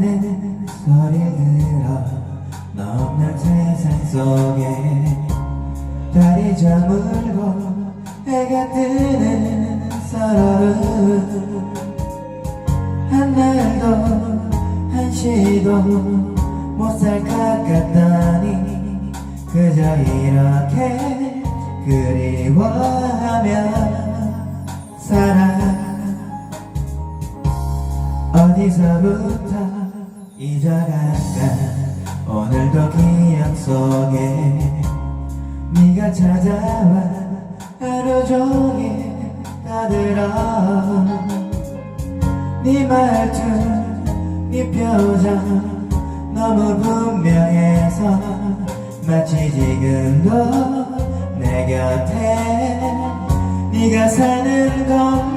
들어 너 없는 세상 속에 달이 저물고 해가 뜨는 서러움 한날도 한시도 못 살 것 같다니 그저 이렇게 그리워하며 살아 어디서부터 잊어갈까 오늘도 기억 속에 네가 찾아와 하루 종일 따들어. 네 말투 네 표정 너무 분명해서 마치 지금도 내 곁에 네가 사는 것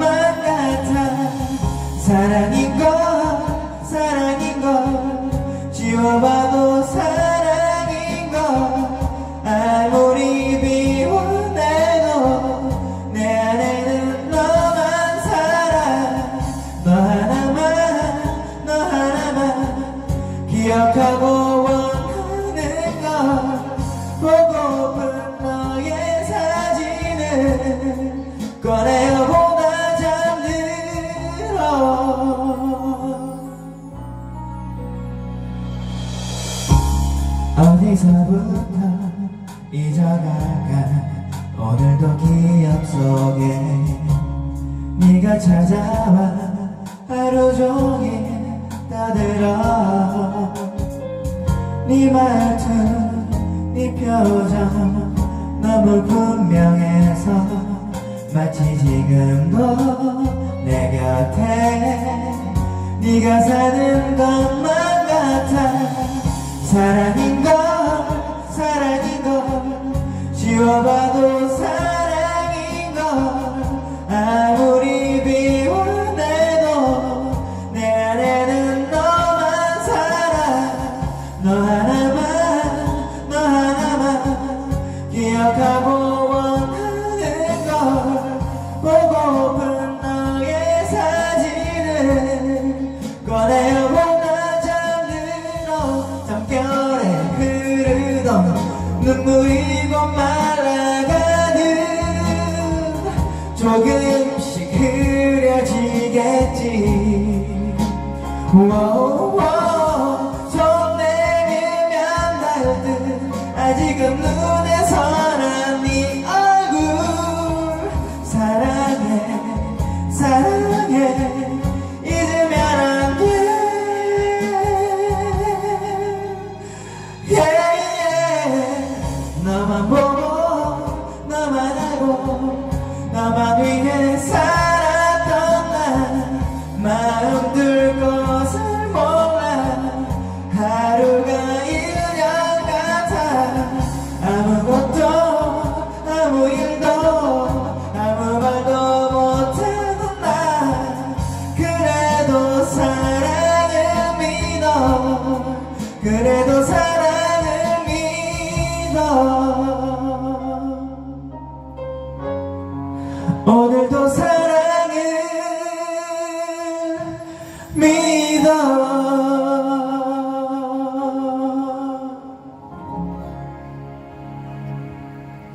기억하고 원하는 걸 보고픈 너의 사진을 꺼내어 보다 잠들어. 어디서부터 잊어갈까? 오늘도 기억 속에 네가 찾아와 하루 종일 따들어 네 말투 네 표정 너무 분명해서 마치 지금도 내 곁에 네가 사는 것만 같아. 사랑인 걸 사랑인 걸 지워봐도 물이 곧 말라가는 조금씩 흐려지겠지. 손 내밀면 닿을 듯 아직은 눈에 그래도 사랑을 믿어. 오늘도 사